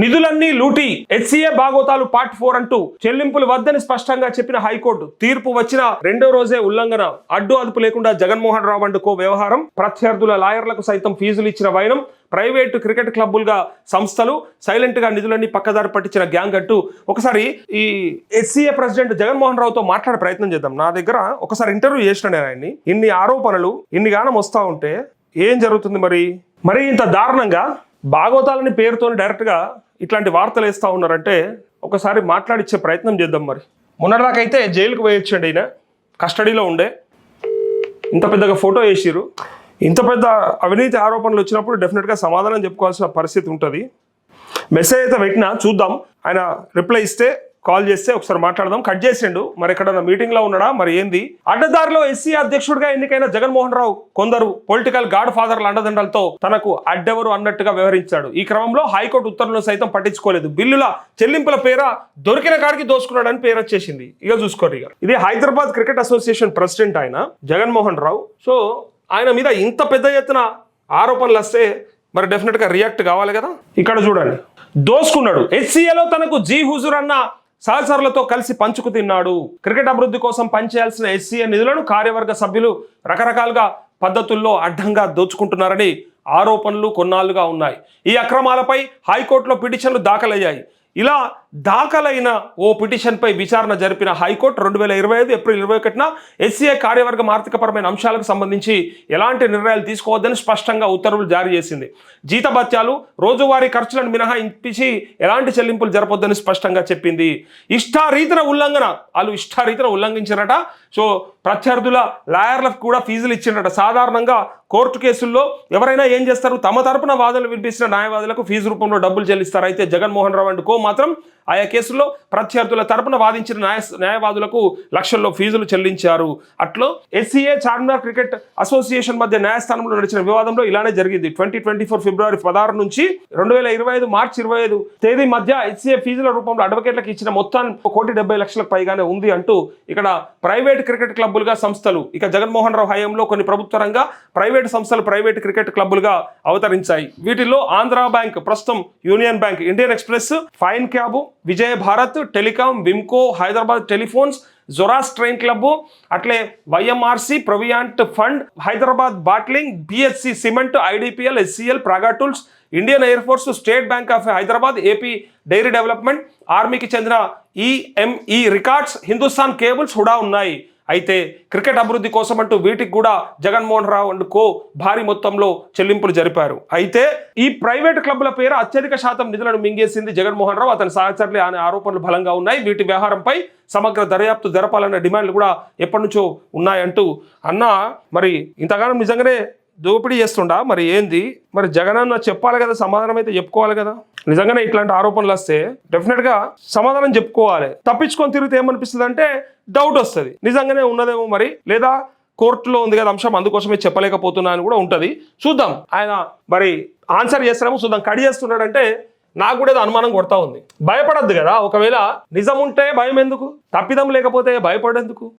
నిధులన్నీ లూటీ. HCA భాగవతాలు part four అంటూ చెల్లింపులు వద్దని స్పష్టంగా చెప్పిన హైకోర్టు తీర్పు వచ్చిన రెండో రోజే ఉల్లంఘన. అడ్డు అదుపు లేకుండా జగన్మోహన్ రావు అండ్ కో వ్యవహారం. ప్రత్యర్థుల లాయర్లకు సైతం ఫీజులు ఇచ్చిన వైనం. ప్రైవేటు క్రికెట్ క్లబ్బులుగా సంస్థలు సైలెంట్గా నిధులన్నీ పక్కదారి పట్టించిన గ్యాంగ్ అంటూ ఒకసారి ఈ ఎస్సీఏ ప్రెసిడెంట్ జగన్మోహన్ రావుతో మాట్లాడే ప్రయత్నం చేద్దాం. నా దగ్గర ఒకసారి ఇంటర్వ్యూ చేసిన నేను ఆయన్ని. ఇన్ని ఆరోపణలు ఇన్ని గానం వస్తా ఉంటే ఏం జరుగుతుంది మరి? మరి ఇంత దారుణంగా భాగవతాలని పేరుతో డైరెక్ట్గా ఇట్లాంటి వార్తలు వేస్తూ ఉన్నారంటే ఒకసారి మాట్లాడిచ్చే ప్రయత్నం చేద్దాం మరి. మొన్నటిదాకైతే జైలుకు పోయొచ్చండి ఈయన. కస్టడీలో ఉండే. ఇంత పెద్దగా ఫోటో వేసిరు ఇంత పెద్ద అవినీతి ఆరోపణలు వచ్చినప్పుడు డెఫినెట్గా సమాధానం చెప్పుకోవాల్సిన పరిస్థితి ఉంటుంది. మెసేజ్ అయితే పెట్టినా చూద్దాం. ఆయన రిప్లై ఇస్తే కాల్ చేస్తే ఒకసారి మాట్లాడదాం. కట్ చేసిండు. మరి ఎక్కడన్నా మీటింగ్లో ఉన్నాడా? మరి ఏంది? అడ్డదారిలో ఎస్సీ అధ్యక్షుడిగా ఎన్నికైన జగన్మోహన్ రావు కొందరు పొలిటికల్ గాడ్ ఫాదర్ల అండదండలతో తనకు అడ్డెవరు అన్నట్టుగా వ్యవహరించాడు. ఈ క్రమంలో హైకోర్టు ఉత్తర్వులను సైతం పట్టించుకోలేదు. బిల్లుల చెల్లింపుల పేర దొరికిన కాడికి దోసుకున్నాడని పేరు వచ్చేసింది. ఇక చూసుకోరు ఇక ఇది హైదరాబాద్ క్రికెట్ అసోసియేషన్ ప్రెసిడెంట్ ఆయన జగన్మోహన్ రావు సో ఆయన మీద ఇంత పెద్ద ఎత్తున ఆరోపణలు వస్తే మరి డెఫినెట్గా రియాక్ట్ కావాలి కదా? ఇక్కడ చూడండి. దోసుకున్నాడు. హెచ్సిఏలో తనకు జీ హుజూర్ అన్న సహచరులతో కలిసి పంచుకు తిన్నాడు. క్రికెట్ అభివృద్ధి కోసం పనిచేయాల్సిన ఎస్సీఏ నిధులను కార్యవర్గ సభ్యులు రకరకాలుగా పద్ధతుల్లో అడ్డంగా దోచుకుంటున్నారని ఆరోపణలు కొన్నాళ్ళుగా ఉన్నాయి. ఈ అక్రమాలపై హైకోర్టులో పిటిషన్లు దాఖలయ్యాయి. ఇలా దాఖలైన ఓ పిటిషన్పై విచారణ జరిపిన హైకోర్టు రెండు వేల ఇరవై ఐదు ఏప్రిల్ ఇరవై ఒకటిన ఎస్సీఏ కార్యవర్గం ఆర్థికపరమైన అంశాలకు సంబంధించి ఎలాంటి నిర్ణయాలు తీసుకోవద్దని స్పష్టంగా ఉత్తర్వులు జారీ చేసింది. జీతభత్యాలు రోజువారీ ఖర్చులను మినహాయించి ఎలాంటి చెల్లింపులు జరపొద్దని స్పష్టంగా చెప్పింది. ఇష్టారీతిన ఉల్లంఘన వాళ్ళు ఇష్టారీతిన ఉల్లంఘించారట. సో ప్రత్యర్థుల లాయర్లకు కూడా ఫీజులు ఇచ్చిండట సాధారణంగా కోర్టు కేసుల్లో ఎవరైనా ఏం చేస్తారు? తమ తరపున వాదనలు వినిపిస్తున్న న్యాయవాదులకు ఫీజు రూపంలో డబ్బులు చెల్లిస్తారు. అయితే జగన్మోహన్ రావు అండ్ కో మాత్రం ఆయా కేసుల్లో ప్రత్యర్థుల తరపున వాదించిన న్యాయ న్యాయవాదులకు లక్షల్లో ఫీజులు చెల్లించారు. అట్లో ఎస్సీఏ చార్మినార్ క్రికెట్ అసోసియేషన్ మధ్య న్యాయస్థానంలో నడిచిన వివాదంలో ఇలానే జరిగింది. ట్వంటీ ట్వంటీ ఫోర్ ఫిబ్రవరి పదహారు నుంచి రెండు వేల ఇరవై ఐదు మార్చి ఇరవై ఐదు తేదీ మధ్య ఎస్సీఏ ఫీజుల రూపంలో అడ్వకేట్లకు ఇచ్చిన మొత్తం కోటి డెబ్బై లక్షలకు పైగానే ఉంది అంటూ ఇక్కడ ప్రైవేట్ క్రికెట్ క్లబ్ క్లబ్బులుగా సంస్థలు ఇక జగన్మోహన్ రావు హయాంలో కొన్ని ప్రభుత్వ రంగ ప్రైవేట్ సంస్థలు ప్రైవేట్ క్రికెట్ క్లబ్బులుగా అవతరించాయి. వీటిల్లో ఆంధ్రా బ్యాంక్ ప్రస్తుతం union bank Indian express fine cab Vijaya Bharat telecom Wimco Hyderabad telephones జొరాస్ train club అట్లే YMRC provident fund Hyderabad bottling BSC cement IDPL SCL Praga tools Indian air force state bank of Hyderabad AP dairy development ఆర్మీకి చెందిన EME records Hindustan cables కూడా ఉన్నాయి. అయితే cricket అభివృద్ధి కోసం అంటూ వీటికి కూడా జగన్మోహన్ రావు అండ్ కో భారీ మొత్తంలో చెల్లింపులు జరిపారు. అయితే ఈ ప్రైవేట్ క్లబ్ల పేరు అత్యధిక శాతం నిధులను మింగేసింది జగన్మోహన్ రావు. అతని సహచరులే అనే ఆరోపణలు బలంగా ఉన్నాయి. వీటి వ్యవహారంపై సమగ్ర దర్యాప్తు జరపాలన్న డిమాండ్లు కూడా ఎప్పటి నుంచో ఉన్నాయంటూ. అన్న మరి ఇంతగానం నిజంగానే దోపిడీ చేస్తుండా? మరి ఏంది? మరి జగన్ అన్న చెప్పాలి కదా సమాధానం అయితే చెప్పుకోవాలి కదా? నిజంగానే ఇట్లాంటి ఆరోపణలు వస్తే డెఫినెట్గా సమాధానం చెప్పుకోవాలి. తప్పించుకొని తిరిగితే ఏమనిపిస్తుంది అంటే డౌట్ వస్తుంది. నిజంగానే ఉన్నదేమో మరి? లేదా కోర్టులో ఉంది కదా అంశం అందుకోసమే చెప్పలేకపోతున్నా అని కూడా ఉంటుంది. చూద్దాం. ఆయన మరి ఆన్సర్ చేస్తారేమో చూద్దాం. కడి చేస్తున్నాడంటే నాకు కూడా ఏదో అనుమానం కొడతా ఉంది. భయపడద్దు కదా. ఒకవేళ నిజం ఉంటే భయం ఎందుకు? తప్పిదం లేకపోతే భయపడేందుకు?